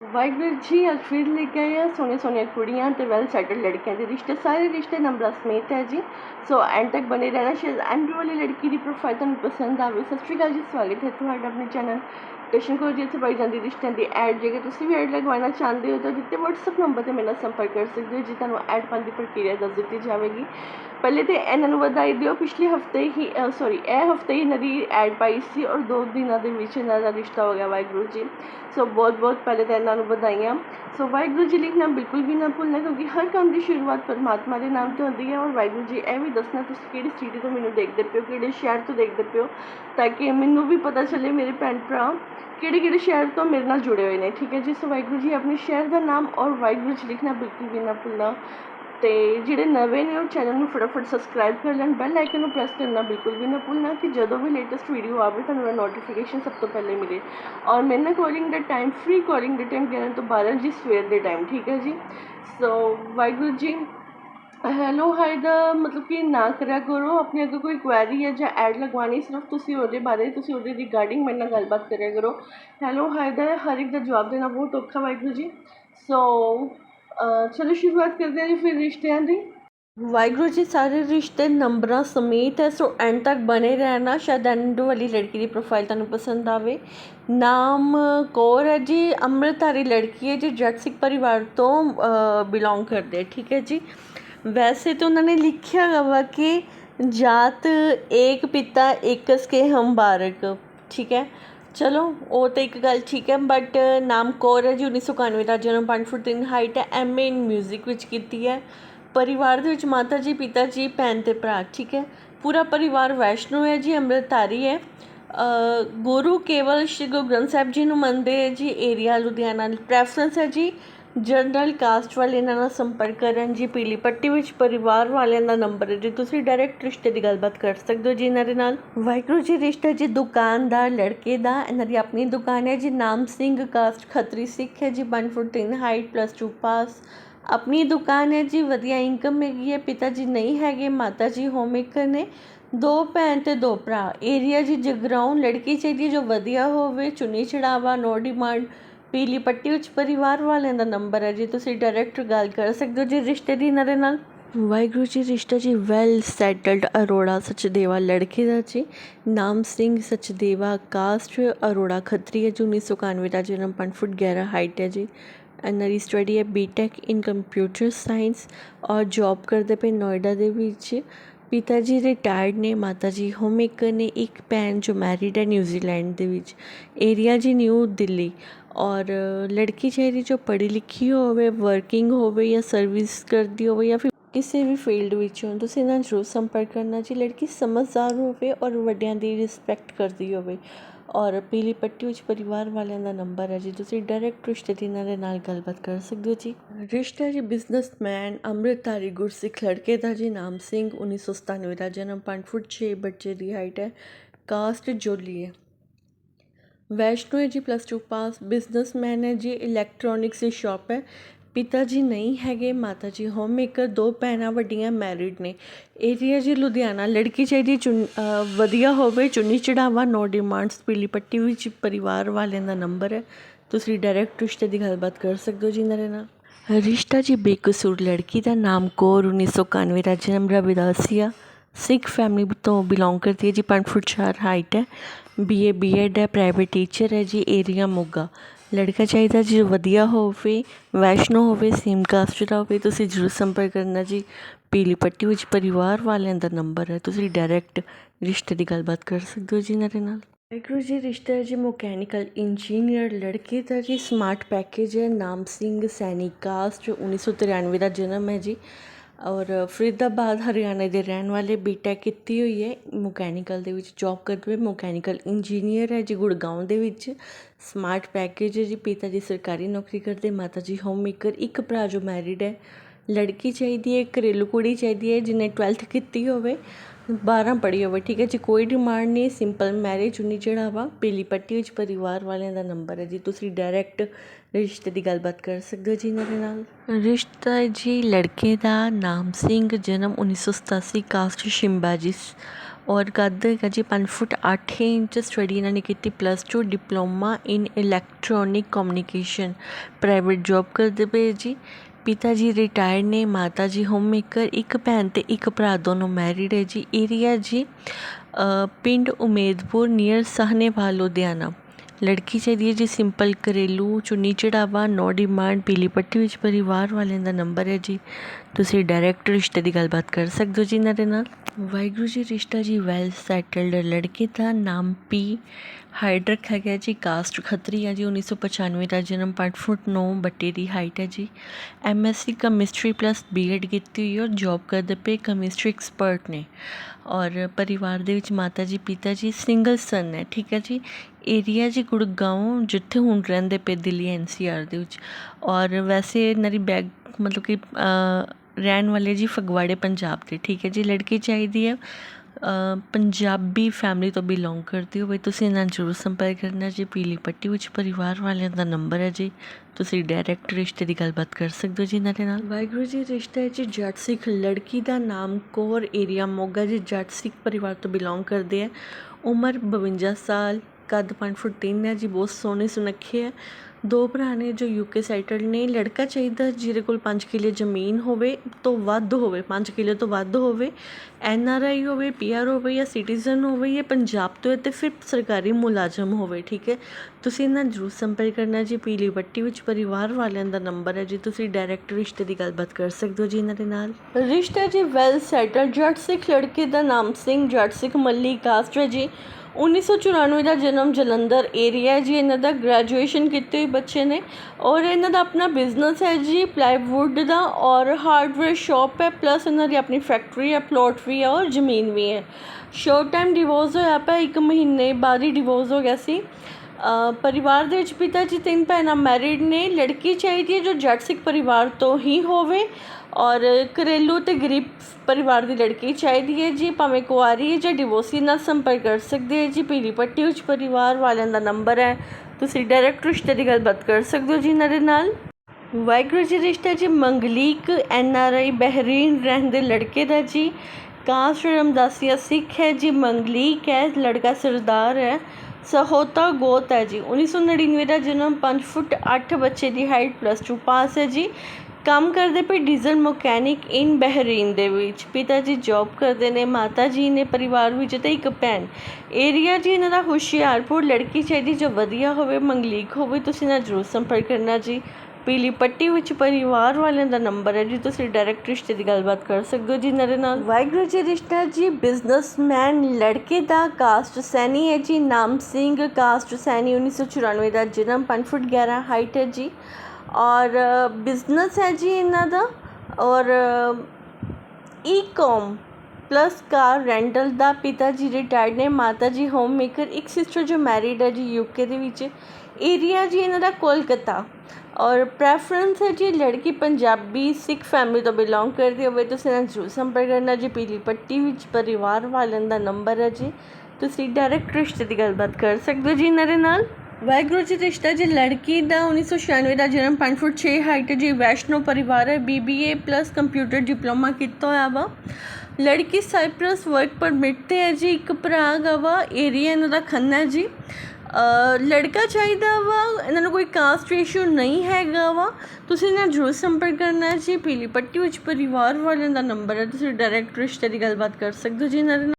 ਵਾਹਿਗੁਰੂ ਜੀ ਅੱਜ ਫਿਰ ਲੈ ਕੇ ਆਏ ਹਾਂ ਸੋਹਣੇ ਸੋਹਣੀਆਂ ਕੁੜੀਆਂ ਤੇ ਵੈਲ ਸੈਟਲ ਲੜਕੀਆਂ ਦੇ ਰਿਸ਼ਤੇ, ਸਾਰੇ ਰਿਸ਼ਤੇ ਨੰਬਰਾਂ ਸਮੇਤ ਹੈ ਜੀ। ਸੋ ਐਂਡ ਤੱਕ ਬਣੇ ਰਹਿਣਾ, ਸ਼ਾਇਦ ਐਂਡ ਵਾਲੀ ਲੜਕੀ ਦੀ ਪ੍ਰੋਫਾਈਲ ਤੁਹਾਨੂੰ ਪਸੰਦ ਆਵੇ। ਸਤਿ ਸ਼੍ਰੀ ਅਕਾਲ ਜੀ, ਸਵਾਗਤ ਹੈ ਤੁਹਾਡਾ ਆਪਣੇ ਚੈਨਲ ਕਸ਼ਨ ਕੌਰ ਜੀ ਇੱਥੇ ਪਾਈ ਜਾਂਦੀ ਰਿਸ਼ਤਿਆਂ ਦੀ ਐਡ ਜੇਕਰ ਤੁਸੀਂ ਵੀ ਐਡ ਲਗਵਾਉਣਾ ਚਾਹੁੰਦੇ ਹੋ ਤਾਂ ਦਿੱਤੇ WhatsApp ਨੰਬਰ ਤੇ ਮੇਰੇ ਨਾਲ ਸੰਪਰਕ ਕਰ ਸਕਦੇ ਹੋ, ਜੀ ਤੁਹਾਨੂੰ ਐਡ ਪਾਉਣ ਦੀ ਪ੍ਰਕਿਰਿਆ ਦੱਸ ਦਿੱਤੀ ਜਾਵੇਗੀ। ਪਹਿਲੇ ਤੇ ਇਹਨਾਂ ਨੂੰ ਵਧਾਈ ਦਿਓ। ਪਿਛਲੇ ਹਫ਼ਤੇ ਹੀ ਸੌਰੀ ਇਹ ਹਫ਼ਤੇ ਹੀ ਇਹਨਾਂ ਦੀ ਐਡ ਪਾਈ ਸੀ ਔਰ ਦੋ ਦਿਨਾਂ ਦੇ ਵਿੱਚ ਇਹਨਾਂ ਦਾ ਰਿਸ਼ਤਾ ਹੋ ਗਿਆ ਵਾਹਿਗੁਰੂ ਜੀ। ਸੋ ਬਹੁਤ ਬਹੁਤ ਪਹਿਲੇ ਤਾਂ ਇਹਨਾਂ ਨੂੰ ਵਧਾਈਆਂ। ਸੋ ਵਾਹਿਗੁਰੂ ਜੀ ਲਿਖਣਾ ਬਿਲਕੁਲ ਵੀ ਨਾ ਭੁੱਲਣਾ ਕਿਉਂਕਿ ਹਰ ਕੰਮ ਦੀ ਸ਼ੁਰੂਆਤ ਪਰਮਾਤਮਾ ਦੇ ਨਾਮ ਤੋਂ ਹੁੰਦੀ ਹੈ ਔਰ ਵਾਹਿਗੁਰੂ ਜੀ ਇਹ ਵੀ ਦੱਸਣਾ ਤੁਸੀਂ ਕਿਹੜੀ ਸਿਟੀ ਤੋਂ ਮੈਨੂੰ ਦੇਖਦੇ ਪਿਓ ਕਿਹੜੇ ਸ਼ਹਿਰ ਤੋਂ ਦੇਖਦੇ ਪਿਓ ਤਾਂ ਕਿ ਮੈਨੂੰ ਵੀ ਪਤਾ ਚੱਲੇ ਮੇਰੇ ਭੈਣ ਭਰਾ। ਕਿਹੜੇ ਕਿਹੜੇ ਸ਼ਹਿਰ ਤੋਂ ਮੇਰੇ ਨਾਲ ਜੁੜੇ ਹੋਏ ਨੇ, ਠੀਕ ਹੈ ਜੀ? ਸੋ ਵਾਹਿਗੁਰੂ ਜੀ, ਆਪਣੇ ਸ਼ਹਿਰ ਦਾ ਨਾਮ ਔਰ ਵਾਹਿਗੁਰੂ ਜੀ ਲਿਖਣਾ ਬਿਲਕੁਲ ਵੀ ਨਾ ਭੁੱਲਣਾ। ਤੇ ਜਿਹੜੇ ਨਵੇਂ ਨੇ ਉਹ ਚੈਨਲ ਨੂੰ ਫਟਾਫਟ ਸਬਸਕ੍ਰਾਈਬ ਕਰ ਲੈਣ ਬੈਲ ਆਈਕਨ ਨੂੰ ਪ੍ਰੈਸ ਕਰਨਾ ਬਿਲਕੁਲ ਵੀ ਨਾ ਭੁੱਲਣਾ ਕਿ ਜਦੋਂ ਵੀ ਲੇਟੈਸਟ ਵੀਡੀਓ ਆਵੇ ਤੁਹਾਨੂੰ ਨੋਟੀਫਿਕੇਸ਼ਨ ਸਭ ਤੋਂ ਪਹਿਲੇ ਮਿਲੇ। ਔਰ ਮੇਰੇ ਨਾਲ ਕਾਲਿੰਗ ਦਾ ਟਾਈਮ ਫ੍ਰੀ ਕਾਲਿੰਗ ਦਾ ਟਾਈਮ 11 ਤੋਂ 12 ਜੀ ਸਵੇਰ ਦੇ ਟਾਈਮ ਠੀਕ ਹੈ ਜੀ? ਸੋ ਵਾਹਿਗੁਰੂ ਜੀ ਹੈਲੋ ਹਾਈ ਦਾ ਮਤਲਬ ਕਿ ਨਾ ਕਰਿਆ ਕਰੋ। ਆਪਣੀ ਅਗਰ ਕੋਈ ਕੁਐਰੀ ਹੈ ਜਾਂ ਐਡ ਲਗਵਾਉਣੀ ਸਿਰਫ ਤੁਸੀਂ ਉਹਦੇ ਬਾਰੇ, ਤੁਸੀਂ ਉਹਦੇ ਰਿਗਾਰਡਿੰਗ ਮੇਰੇ ਨਾਲ ਗੱਲਬਾਤ ਕਰਿਆ ਕਰੋ। ਹੈਲੋ ਹਾਈ ਦਾ ਹਰ ਇੱਕ ਦਾ ਜਵਾਬ ਦੇਣਾ ਬਹੁਤ ਔਖਾ, ਵਾਹਿਗੁਰੂ ਜੀ। ਸੋ ਚਲੋ ਸ਼ੁਰੂਆਤ ਕਰਦੇ ਹਾਂ ਜੀ ਫਿਰ ਰਿਸ਼ਤਿਆਂ ਦੀ। ਵਾਹਿਗੁਰੂ ਜੀ, ਸਾਰੇ ਰਿਸ਼ਤੇ ਨੰਬਰਾਂ ਸਮੇਤ ਹੈ ਸੋ ਐਂਡ ਤੱਕ ਬਣੇ ਰਹਿਣਾ। ਸ਼ਾਇਦ ਐਂਡ ਵਾਲੀ ਲੜਕੀ ਦੀ ਪ੍ਰੋਫਾਈਲ ਤੁਹਾਨੂੰ ਪਸੰਦ ਆਵੇ। ਨਾਮ ਕੌਰ ਹੈ ਜੀ, ਅੰਮ੍ਰਿਤਧਾਰੀ ਲੜਕੀ ਹੈ ਜੀ, ਜੱਟ ਸਿੱਖ ਪਰਿਵਾਰ ਤੋਂ ਬਿਲੋਂਗ ਕਰਦੇ ਹੈ ਠੀਕ ਹੈ ਜੀ। ਵੈਸੇ ਤਾਂ ਉਹਨਾਂ ਨੇ ਲਿਖਿਆ ਵਾ ਕਿ ਜਾਤ ਏਕ ਪਿਤਾ ਏਕਸ ਕੇ ਹਮ ਬਾਰਕ, ਠੀਕ ਹੈ? ਚਲੋ, ਉਹ ਤਾਂ ਇੱਕ ਗੱਲ ਠੀਕ ਹੈ ਬਟ ਨਾਮ ਕੌਰ ਹੈ ਜੀ 1991 ਦਾ ਜਨਮ 5 ਫੁੱਟ 3 ਹਾਈਟ ਹੈ ਐਮਏ ਇਨ 뮤직 ਵਿੱਚ ਕੀਤੀ ਹੈ। ਪਰਿਵਾਰ ਦੇ ਵਿੱਚ ਮਾਤਾ ਜੀ, ਪਿਤਾ ਜੀ, ਭੈਣ ਤੇ ਭਰਾ, ਠੀਕ ਹੈ? ਪੂਰਾ ਪਰਿਵਾਰ ਵੈਸ਼ਨੋ ਹੈ ਜੀ, ਅੰਮ੍ਰਿਤਧਾਰੀ ਹੈ। ਗੁਰੂ ਕੇਵਲ ਸ਼੍ਰੀ ਗੁਰੂ ਗ੍ਰੰਥ ਸਾਹਿਬ ਜੀ ਨੂੰ ਮੰਨਦੇ ਹੈ ਜੀ ਏਰੀਆ ਲੁਧਿਆਣਾ ਪ੍ਰੈਫਰੈਂਸ ਹੈ ਜੀ। ਜਨਰਲ ਕਾਸਟ ਵਾਲੇ ਇਹਨਾਂ ਨਾਲ ਸੰਪਰਕ ਕਰਨ ਜੀ, ਪੀਲੀ ਪੱਟੀ ਵਿੱਚ ਪਰਿਵਾਰ ਵਾਲਿਆਂ ਦਾ ਨੰਬਰ ਹੈ ਜੀ। ਤੁਸੀਂ ਡਾਇਰੈਕਟ ਰਿਸ਼ਤੇ ਦੀ ਗੱਲਬਾਤ ਕਰ ਸਕਦੇ ਹੋ ਜੀ ਇਹਨਾਂ ਦੇ ਨਾਲ। ਵਾਹਿਗੁਰੂ ਜੀ, ਰਿਸ਼ਤਾ ਜੀ ਦੁਕਾਨਦਾਰ ਲੜਕੇ ਦਾ, ਇਹਨਾਂ ਦੀ ਆਪਣੀ ਦੁਕਾਨ ਹੈ ਜੀ। ਨਾਮ ਸਿੰਘ ਕਾਸਟ ਖੱਤਰੀ ਸਿੱਖ ਹੈ ਜੀ। 1 ਫੁੱਟ 3 ਹਾਈਟ ਪਲੱਸ 2 ਪਾਸ ਆਪਣੀ ਦੁਕਾਨ ਹੈ ਜੀ। ਵਧੀਆ ਇਨਕਮ ਹੈਗੀ ਹੈ। ਪਿਤਾ ਜੀ ਨਹੀਂ ਹੈਗੇ, ਮਾਤਾ ਜੀ ਹੋਮੇਕਰ ਨੇ। ਦੋ ਭੈਣ ਤੇ ਦੋ ਭਰਾ। ਏਰੀਆ ਜੀ ਜਗਰਾਉਂ, ਲੜਕੀ ਚਾਹੀਦੀ ਜੋ ਵਧੀਆ ਹੋਵੇ, ਚੁੰਨੀ ਚੜਾਵਾ ਨੋ ਡਿਮਾਂਡ ਪੀਲੀ ਪੱਟੀ ਵਿੱਚ ਪਰਿਵਾਰ ਵਾਲਿਆਂ ਦਾ ਨੰਬਰ ਹੈ ਜੀ, ਤੁਸੀਂ ਡਾਇਰੈਕਟ ਗੱਲ ਕਰ ਸਕਦੇ ਹੋ ਜੀ ਰਿਸ਼ਤੇ ਦੀ ਇਹਨਾਂ ਦੇ ਨਾਲ। ਵਾਹਿਗੁਰੂ ਜੀ, ਰਿਸ਼ਤਾ ਜੀ ਵੈਲ ਸੈਟਲਡ ਅਰੋੜਾ ਸਚਦੇਵਾ ਲੜਕੇ ਦਾ ਜੀ, ਨਾਮ ਸਿੰਘ ਸਚਦੇਵਾ ਕਾਸਟ ਅਰੋੜਾ ਖੱਤਰੀ ਹੈ ਜੀ 1991 ਦਾ ਜਨਮ 5 ਫੁੱਟ 11 ਹਾਈਟ ਹੈ ਜੀ। ਇਹਨਾਂ ਦੀ ਸਟੱਡੀ ਹੈ B Tech in computer science ਔਰ ਜੌਬ ਕਰਦੇ ਪਏ ਨੋਇਡਾ ਦੇ ਵਿੱਚ। ਪਿਤਾ ਜੀ ਰਿਟਾਇਰਡ ਨੇ, ਮਾਤਾ ਜੀ ਹੋਮ ਮੇਕਰ ਨੇ, ਇੱਕ ਭੈਣ ਜੋ ਮੈਰਿਡ ਹੈ ਨਿਊਜ਼ੀਲੈਂਡ ਦੇ ਵਿੱਚ। ਏਰੀਆ ਜੀ ਨਿਊ ਦਿੱਲੀ। ਔਰ ਲੜਕੀ ਚਾਹੀਦੀ ਜੋ ਪੜ੍ਹੀ ਲਿਖੀ ਹੋਵੇ ਵਰਕਿੰਗ ਹੋਵੇ ਜਾਂ ਸਰਵਿਸ ਕਰਦੀ ਹੋਵੇ ਜਾਂ ਫਿਰ ਕਿਸੇ ਵੀ ਫੀਲਡ ਵਿੱਚ ਹੋ ਤੁਸੀਂ ਇਹਨਾਂ ਜ਼ਰੂਰ ਸੰਪਰਕ ਕਰਨਾ। ਜੀ ਲੜਕੀ ਸਮਝਦਾਰ ਹੋਵੇ ਔਰ ਵੱਡਿਆਂ ਦੀ ਰਿਸਪੈਕਟ ਕਰਦੀ ਹੋਵੇ, ਔਰ ਪੀਲੀ ਪੱਟੀ ਵਿੱਚ ਪਰਿਵਾਰ ਵਾਲਿਆਂ ਦਾ ਨੰਬਰ ਹੈ, ਜੀ ਤੁਸੀਂ ਡਾਇਰੈਕਟ ਰਿਸ਼ਤੇ ਦੀ ਇਹਨਾਂ ਦੇ ਨਾਲ ਗੱਲਬਾਤ ਕਰ ਸਕਦੇ ਹੋ ਜੀ। ਰਿਸ਼ਤਾ ਜੀ ਬਿਜ਼ਨਸਮੈਨ ਅੰਮ੍ਰਿਤਧਾਰੀ ਗੁਰਸਿੱਖ ਲੜਕੇ ਦਾ ਜੀ ਨਾਮ ਸਿੰਘ 1997 ਦਾ ਜਨਮ 5 ਫੁੱਟ 6 ਬੱਚੇ ਦੀ ਹਾਈਟ ਹੈ ਕਾਸਟ ਜੋਲੀ ਹੈ। ਵੈਸ਼ਨੋ ਹੈ ਜੀ ਪਲੱਸ 2 ਪਾਸ ਬਿਜ਼ਨਸਮੈਨ ਹੈ ਜੀ ਇਲੈਕਟ੍ਰੋਨਿਕਸ ਦੀ ਸ਼ਾਪ ਹੈ ਪਿਤਾ ਜੀ ਨਹੀਂ ਹੈਗੇ ਮਾਤਾ ਜੀ ਹੋਮ ਮੇਕਰ ਦੋ ਭੈਣਾਂ ਵੱਡੀਆਂ ਮੈਰਿਡ ਨੇ ਏਰੀਆ ਜੀ ਲੁਧਿਆਣਾ ਲੜਕੀ ਚਾਹੀਦੀ ਚੁੰਨ ਵਧੀਆ ਹੋਵੇ ਚੁੰਨੀ ਚੜਾਵਾ ਨੋ ਡਿਮਾਂਡਸ ਪੀਲੀ ਪੱਟੀ ਵਿੱਚ ਪਰਿਵਾਰ ਵਾਲਿਆਂ ਦਾ ਨੰਬਰ ਹੈ ਤੁਸੀਂ ਡਾਇਰੈਕਟ ਰਿਸ਼ਤੇ ਦੀ ਗੱਲਬਾਤ ਕਰ ਸਕਦੇ ਹੋ ਜੀ ਇਹਨਾਂ ਦੇ ਨਾਲ ਰਿਸ਼ਤਾ ਜੀ ਬੇਕਸੂਰ ਲੜਕੀ ਦਾ ਨਾਮ ਕੌਰ 1991 ਦਾ ਜਨਮ ਰਵਿਦਾਸੀਆ ਸਿੱਖ ਫੈਮਿਲੀ ਤੋਂ ਬਿਲੋਂਗ ਕਰਦੀ ਹੈ ਜੀ 5 ਫੁੱਟ 4 ਹਾਈਟ ਹੈ ਬੀਏ ਬੀਐਡ ਹੈ ਪ੍ਰਾਈਵੇਟ ਟੀਚਰ ਹੈ ਜੀ ਏਰੀਆ ਮੋਗਾ। ਲੜਕਾ ਚਾਹੀਦਾ ਜੀ, ਵਧੀਆ ਹੋਵੇ, ਵੈਸ਼ਨੋ ਹੋਵੇ ਸੇਮ ਕਾਸਟ ਦਾ ਹੋਵੇ ਤੁਸੀਂ ਜ਼ਰੂਰ ਸੰਪਰਕ ਕਰਨਾ ਜੀ। ਪੀਲੀ ਪੱਟੀ ਵਿੱਚ ਪਰਿਵਾਰ ਵਾਲਿਆਂ ਦਾ ਨੰਬਰ ਹੈ, ਤੁਸੀਂ ਡਾਇਰੈਕਟ ਰਿਸ਼ਤੇ ਦੀ ਗੱਲਬਾਤ ਕਰ ਸਕਦੇ ਹੋ ਜੀ ਇਹਨਾਂ ਦੇ ਨਾਲ। ਵਾਹਿਗੁਰੂ ਜੀ, ਰਿਸ਼ਤਾ ਹੈ ਜੀ ਮਕੈਨੀਕਲ ਇੰਜੀਨੀਅਰ ਲੜਕੇ ਦਾ ਜੀ ਸਮਾਰਟ ਪੈਕੇਜ ਹੈ, ਨਾਮ ਸਿੰਘ ਸੈਨੀ ਕਾਸਟ 1993 ਦਾ ਜਨਮ ਹੈ ਜੀ। ਔਰ ਫਰੀਦਾਬਾਦ, ਹਰਿਆਣਾ ਦੇ ਰਹਿਣ ਵਾਲੇ ਬੀਟੈਕ ਕੀਤੀ ਹੋਈ ਹੈ। ਮਕੈਨੀਕਲ ਦੇ ਵਿੱਚ ਜੋਬ ਕਰਦੇ ਹੋਏ ਮਕੈਨੀਕਲ ਇੰਜੀਨੀਅਰ ਹੈ ਜੀ ਗੁੜਗਾਉਂ ਦੇ ਵਿੱਚ। ਸਮਾਰਟ ਪੈਕੇਜ ਹੈ ਜੀ। ਪਿਤਾ ਜੀ ਸਰਕਾਰੀ ਨੌਕਰੀ ਕਰਦੇ, ਮਾਤਾ ਜੀ ਹੋਮ ਮੇਕਰ ਇੱਕ ਭਰਾ ਜੋ ਮੈਰਿਡ ਹੈ। ਲੜਕੀ ਚਾਹੀਦੀ ਹੈ ਘਰੇਲੂ ਕੁੜੀ ਚਾਹੀਦੀ ਹੈ ਜਿਹਨੇ 12th ਕੀਤੀ ਹੋਵੇ। 12 ਪੜ੍ਹੀ ਹੋਵੇ, ਠੀਕ ਹੈ ਜੀ। ਕੋਈ ਡਿਮਾਂਡ ਨਹੀਂ ਸਿੰਪਲ ਮੈਰਿਜ ਨਹੀਂ ਜਿਹੜਾ ਵਾ, ਪੀਲੀ ਪੱਟੀ ਵਿੱਚ ਪਰਿਵਾਰ ਵਾਲਿਆਂ ਦਾ ਨੰਬਰ ਹੈ ਜੀ। ਤੁਸੀਂ ਡਾਇਰੈਕਟ ਰਿਸ਼ਤੇ ਦੀ ਗੱਲਬਾਤ ਕਰ ਸਕਦੇ ਹੋ ਜੀ ਇਹਨਾਂ ਦੇ ਨਾਲ। ਰਿਸ਼ਤਾ ਹੈ ਜੀ, ਲੜਕੇ ਦਾ ਨਾਮ ਸਿੰਘ, ਜਨਮ 1987 ਕਾਸਟ ਸ਼ਿੰਬਾ ਜੀ। ਔਰ ਕੱਦ ਹੈਗਾ ਜੀ 5 ਫੁੱਟ 8 ਇੰਚ ਸਟੱਡੀ ਇਹਨਾਂ ਨੇ ਕੀਤੀ plus 2 diploma in electronic communication private job ਕਰਦੇ ਪਏ ਜੀ। ਪਿਤਾ ਜੀ ਰਿਟਾਇਰਡ ਨੇ, ਮਾਤਾ ਜੀ ਹੋਮਮੇਕਰ ਇੱਕ ਭੈਣ ਅਤੇ ਇੱਕ ਭਰਾ ਦੋਨੋਂ ਮੈਰਿਡ ਹੈ ਜੀ। ਏਰੀਆ ਜੀ ਪਿੰਡ ਉਮੇਦਪੁਰ ਨੀਅਰ ਸਾਹਨੇਵਾਲ ਲੁਧਿਆਣਾ। ਲੜਕੀ ਚਾਹੀਦੀ ਹੈ ਜੀ ਸਿੰਪਲ ਘਰੇਲੂ ਚੁੰਨੀ ਚੜਾਵਾ ਨੋ ਡਿਮਾਂਡ ਪੀਲੀ ਪੱਟੀ ਵਿੱਚ ਪਰਿਵਾਰ ਵਾਲਿਆਂ ਦਾ ਨੰਬਰ ਹੈ ਜੀ। ਤੁਸੀਂ ਡਾਇਰੈਕਟ ਰਿਸ਼ਤੇ ਦੀ ਗੱਲਬਾਤ ਕਰ ਸਕਦੇ ਹੋ ਜੀ ਇਹਨਾਂ ਦੇ ਨਾਲ। ਵਾਹਿਗੁਰੂ ਜੀ, ਰਿਸ਼ਤਾ ਜੀ ਵੈਲ ਸੈਟਲਡ ਲੜਕੇ ਦਾ ਨਾਮ ਪੀ ਹਾਈਟ ਰੱਖਿਆ ਗਿਆ ਜੀ ਕਾਸਟ ਖੱਤਰੀ ਹੈ ਜੀ 1995 ਦਾ ਜਨਮ 5 ਫੁੱਟ 9 ਬੱਟੇ ਦੀ ਹਾਈਟ ਹੈ ਜੀ। ਐਮਐਸਸੀ ਕੈਮਿਸਟਰੀ ਪਲੱਸ ਬੀਐਡ ਕੀਤੀ ਹੋਈ ਔਰ ਜੌਬ ਕਰਦੇ ਪਏ ਕੈਮਿਸਟਰੀ ਐਕਸਪਰਟ ਨੇ। ਔਰ ਪਰਿਵਾਰ ਦੇ ਵਿੱਚ ਮਾਤਾ ਜੀ, ਪਿਤਾ ਜੀ ਸਿੰਗਲ ਸਨ ਹੈ, ਠੀਕ ਹੈ ਜੀ। ਏਰੀਆ ਜੀ ਗੁੜਗਾਉਂ ਜਿੱਥੇ ਹੁਣ ਰਹਿੰਦੇ ਪਏ ਦਿੱਲੀ ਐੱਨ ਸੀ ਆਰ ਦੇ ਵਿੱਚ। ਔਰ ਵੈਸੇ ਇਹਨਾਂ ਦੀ ਬੈਕ ਮਤਲਬ ਕਿ ਰਹਿਣ ਵਾਲੇ ਜੀ ਫਗਵਾੜੇ, ਪੰਜਾਬ ਦੇ, ਠੀਕ ਹੈ ਜੀ? ਲੜਕੀ ਚਾਹੀਦੀ ਹੈ। ਪੰਜਾਬੀ ਫੈਮਿਲੀ ਤੋਂ ਬਿਲੋਂਗ ਕਰਦੀ ਹੋਵੇ ਤੁਸੀਂ ਇਹਨਾਂ ਨਾਲ ਜ਼ਰੂਰ ਸੰਪਰਕ ਕਰਨਾ ਜੀ। ਪੀਲੀ ਪੱਟੀ ਵਿੱਚ ਪਰਿਵਾਰ ਵਾਲਿਆਂ ਦਾ ਨੰਬਰ ਹੈ ਜੀ। ਤੁਸੀਂ ਡਾਇਰੈਕਟ ਰਿਸ਼ਤੇ ਦੀ ਗੱਲਬਾਤ ਕਰ ਸਕਦੇ ਹੋ ਜੀ ਇਹਨਾਂ ਦੇ ਨਾਲ। ਵਾਹਿਗੁਰੂ ਜੀ, ਰਿਸ਼ਤਾ ਹੈ ਜੀ ਜੱਟ ਸਿੱਖ। ਲੜਕੀ ਦਾ ਨਾਮ ਕੋਰ ਏਰੀਆ ਮੋਗਾ ਜੀ। ਜੱਟ ਸਿੱਖ ਪਰਿਵਾਰ ਤੋਂ ਬਿਲੋਂਗ ਕਰਦੇ ਹੈ। ਉਮਰ 52 ਸਾਲ। ਕੱਦ 5 ਫੁੱਟ 3 ਹੈ ਜੀ ਬਹੁਤ ਸੋਹਣੇ ਸੁਨੱਖੇ ਹੈ ਦੋ ਭਰਾ ਨੇ ਜੋ ਯੂਕੇ ਸੈਟਲਡ ਨੇ, ਲੜਕਾ ਚਾਹੀਦਾ ਜਿਹਦੇ ਕੋਲ 5 ਕਿੱਲੇ ਜ਼ਮੀਨ ਹੋਵੇ ਤੋਂ ਵੱਧ ਹੋਵੇ 5 ਕਿੱਲੇ ਤੋਂ ਵੱਧ ਹੋਵੇ ਐਨ ਆਰ ਆਈ ਹੋਵੇ ਪੀ ਆਰ ਹੋਵੇ ਜਾਂ ਸਿਟੀਜ਼ਨ ਹੋਵੇ ਜਾਂ ਪੰਜਾਬ ਤੋਂ ਹੈ ਤੇ ਫਿਰ ਸਰਕਾਰੀ ਮੁਲਾਜ਼ਮ ਹੋਵੇ, ਠੀਕ ਹੈ? ਤੁਸੀਂ ਇਹਨਾਂ ਜ਼ਰੂਰ ਸੰਪਰਕ ਕਰਨਾ ਜੀ, ਪੀਲੀ ਬੱਟੀ ਵਿੱਚ ਪਰਿਵਾਰ ਵਾਲਿਆਂ ਦਾ ਨੰਬਰ ਹੈ ਜੀ, ਤੁਸੀਂ ਡਾਇਰੈਕਟ ਰਿਸ਼ਤੇ ਦੀ ਗੱਲਬਾਤ ਕਰ ਸਕਦੇ ਹੋ ਜੀ ਇਹਨਾਂ ਦੇ ਨਾਲ। ਰਿਸ਼ਤਾ ਜੀ ਵੈਲ ਸੈਟਲਡ ਜੱਟ ਸਿੱਖ ਲੜਕੇ ਦਾ ਨਾਮ ਸਿੰਘ, ਜੱਟ ਸਿੱਖ ਮੱਲੀ ਕਾਸਟ ਹੈ ਜੀ 1994 ਦਾ ਜਨਮ ਜਲੰਧਰ ਏਰੀਆ ਜੀ। ਇਹਨਾਂ ਦਾ ਗ੍ਰੈਜੂਏਸ਼ਨ ਕੀਤੀ ਹੋਈ ਬੱਚੇ ਨੇ ਔਰ ਇਹਨਾਂ ਦਾ ਆਪਣਾ ਬਿਜ਼ਨਸ ਹੈ ਜੀ ਪਲਾਈਵੁੱਡ ਦਾ ਔਰ ਹਾਰਡਵੇਅਰ ਸ਼ਾਪ ਹੈ ਪਲੱਸ ਇਹਨਾਂ ਦੀ ਆਪਣੀ ਫੈਕਟਰੀ ਹੈ ਪਲੋਟ ਵੀ ਹੈ ਔਰ ਜ਼ਮੀਨ ਵੀ ਹੈ। ਸ਼ੋਰਟ ਟਾਈਮ ਡਿਵੋਰਸ ਹੋਇਆ ਪਿਆ, ਇੱਕ ਮਹੀਨੇ ਬਾਅਦ ਹੀ ਡਿਵੋਰਸ ਹੋ ਗਿਆ ਸੀ। ਪਰਿਵਾਰ ਦੇ ਵਿੱਚ ਪਿਤਾ ਜੀ ਤਿੰਨ ਭੈਣਾਂ ਮੈਰਿਡ ਨੇ, ਲੜਕੀ ਚਾਹੀਦੀ ਹੈ ਜੋ ਜੱਟ ਸਿੱਖ ਪਰਿਵਾਰ ਤੋਂ ਹੀ ਹੋਵੇ ਔਰ ਘਰੇਲੂ ਅਤੇ ਗਰੀਬ ਪਰਿਵਾਰ ਦੀ ਲੜਕੀ ਚਾਹੀਦੀ ਹੈ ਜੀ, ਭਾਵੇਂ ਕੁਆਰੀ ਹੈ ਜਾਂ ਡਿਵੋਰਸੀ ਨਾਲ ਸੰਪਰਕ ਕਰ ਸਕਦੇ ਹੈ ਜੀ, ਪੀਲੀ ਪੱਟੀ ਵਿੱਚ ਪਰਿਵਾਰ ਵਾਲਿਆਂ ਦਾ ਨੰਬਰ ਹੈ। ਤੁਸੀਂ ਡਾਇਰੈਕਟ ਰਿਸ਼ਤੇ ਦੀ ਗੱਲਬਾਤ ਕਰ ਸਕਦੇ ਹੋ ਜੀ ਇਹਨਾਂ ਦੇ ਨਾਲ। ਵਾਹਿਗੁਰੂ ਜੀ ਰਿਸ਼ਤਾ ਜੀ, ਮੰਗਲੀਕ, ਐਨ ਆਰ ਆਈ, ਬਹਿਰੀਨ ਰਹਿੰਦੇ ਲੜਕੇ ਦਾ ਜੀ। ਕਾਸਟ ਰਮਦਾਸੀਆ ਸਿੱਖ ਹੈ ਜੀ, ਮੰਗਲੀਕ ਹੈ, ਲੜਕਾ ਸਰਦਾਰ ਹੈ। ਸਹੋਤਾ ਗੋਤ ਹੈ ਜੀ। 1999 ਦਾ ਜਨਮ 5 ਫੁੱਟ 8 ਬੱਚੇ ਦੀ ਹਾਈਟ ਪਲੱਸ 2 ਪਾਸ ਹੈ ਜੀ। ਕੰਮ ਕਰਦੇ ਪਏ ਡੀਜ਼ਲ ਮਕੈਨਿਕ ਇਨ ਬਹਿਰੀਨ ਦੇ ਵਿੱਚ। ਪਿਤਾ ਜੀ ਜੌਬ ਕਰਦੇ ਨੇ, ਮਾਤਾ ਜੀ ਨੇ ਪਰਿਵਾਰ ਵਿੱਚ ਤੇ ਇੱਕ ਭੈਣ। ਏਰੀਆ ਜੀ, ਇਹਨਾਂ ਦਾ ਹੁਸ਼ਿਆਰਪੁਰ। ਲੜਕੀ ਚਾਹੀਦੀ ਜੋ ਵਧੀਆ ਹੋਵੇ, ਮੰਗਲੀਕ ਹੋਵੇ, ਤੁਸੀਂ ਨਾਲ ਜ਼ਰੂਰ ਸੰਪਰਕ ਕਰਨਾ ਜੀ। ਪੀਲੀ ਪੱਟੀ ਵਿੱਚ ਪਰਿਵਾਰ ਵਾਲਿਆਂ ਦਾ ਨੰਬਰ ਹੈ ਜੀ, ਤੁਸੀਂ ਡਾਇਰੈਕਟ ਰਿਸ਼ਤੇ ਦੀ ਗੱਲਬਾਤ ਕਰ ਸਕਦੇ ਹੋ ਜੀ ਨਰੇ ਨਾਲ। ਵਾਹਿਗੁਰੂ ਜੀ, ਰਿਸ਼ਤਾ ਜੀ ਬਿਜ਼ਨਸਮੈਨ ਲੜਕੇ ਦਾ ਕਾਸਟ ਸੈਣੀ ਹੈ ਜੀ, ਨਾਮ ਸਿੰਘ, ਕਾਸਟ ਸੈਣੀ 1994 ਦਾ ਜਨਮ 5 ਫੁੱਟ 11 ਹਾਈਟ ਹੈ ਜੀ। ਔਰ ਬਿਜ਼ਨਸ ਹੈ ਜੀ ਇਹਨਾਂ ਦਾ, ਔਰ ਈ-ਕਾਮ ਪਲੱਸ ਕਾਰ ਰੈਂਟਲ ਦਾ ਪਿਤਾ ਜੀ ਰਿਟਾਇਰਡ ਨੇ, ਮਾਤਾ ਜੀ ਹੋਮ ਮੇਕਰ ਇੱਕ ਸਿਸਟਰ ਜੋ ਮੈਰਿਡ ਹੈ ਜੀ ਯੂਕੇ ਦੇ ਵਿੱਚ। ਏਰੀਆ ਜੀ ਇਹਨਾਂ ਦਾ ਕੋਲਕਾਤਾ। ਔਰ ਪ੍ਰੈਫਰੈਂਸ ਹੈ ਜੀ ਲੜਕੀ ਪੰਜਾਬੀ, ਸਿੱਖ ਫੈਮਿਲੀ ਤੋਂ ਬਿਲੋਂਗ ਕਰਦੀ ਹੋਵੇ, ਤੁਸੀਂ ਨਾਲ ਜ਼ਰੂਰ ਸੰਪਰਕ ਕਰਨਾ ਜੀ। ਪੀਲੀ ਪੱਟੀ ਵਿੱਚ ਪਰਿਵਾਰ ਵਾਲਿਆਂ ਦਾ ਨੰਬਰ ਹੈ ਜੀ। ਤੁਸੀਂ ਡਾਇਰੈਕਟ ਰਿਸ਼ਤੇ ਦੀ ਗੱਲਬਾਤ ਕਰ ਸਕਦੇ ਹੋ ਜੀ ਇਹਨਾਂ ਦੇ ਨਾਲ। ਵਾਹਿਗੁਰੂ ਜੀ ਰਿਸ਼ਤਾ ਜੀ, ਲੜਕੀ ਦਾ 1996 ਦਾ ਜਨਮ 5 ਫੁੱਟ 6 ਹਾਈਟ ਜੀ। ਵੈਸ਼ਨੋ ਪਰਿਵਾਰ ਹੈ ਬੀਬੀਏ ਪਲੱਸ ਕੰਪਿਊਟਰ ਡਿਪਲੋਮਾ ਕੀਤਾ ਹੋਇਆ ਵਾ। ਲੜਕੀ ਸਾਈਪ੍ਰਸ ਵਰਕ ਪਰਮਿਟ ਤੇ ਹੈ ਜੀ, ਇੱਕ ਭਰਾ ਗਾ ਵਾ ਏਰੀਆ ਇਹਨਾਂ ਦਾ ਖੰਨਾ ਜੀ। ਲੜਕਾ ਚਾਹੀਦਾ ਵਾ, ਇਹਨਾਂ ਨੂੰ ਕੋਈ ਕਾਸਟ ਇਸ਼ੂ ਨਹੀਂ ਹੈਗਾ ਵਾ। ਤੁਸੀਂ ਇਹਨਾਂ ਨਾਲ ਜ਼ਰੂਰ ਸੰਪਰਕ ਕਰਨਾ ਜੀ ਪੀਲੀ ਪੱਟੀ ਵਿੱਚ ਪਰਿਵਾਰ ਵਾਲਿਆਂ ਦਾ ਨੰਬਰ ਹੈ, ਤੁਸੀਂ ਡਾਇਰੈਕਟ ਰਿਸ਼ਤੇ ਦੀ ਗੱਲਬਾਤ ਕਰ ਸਕਦੇ ਹੋ ਜੀ ਇਹਨਾਂ ਦੇ ਨਾਲ।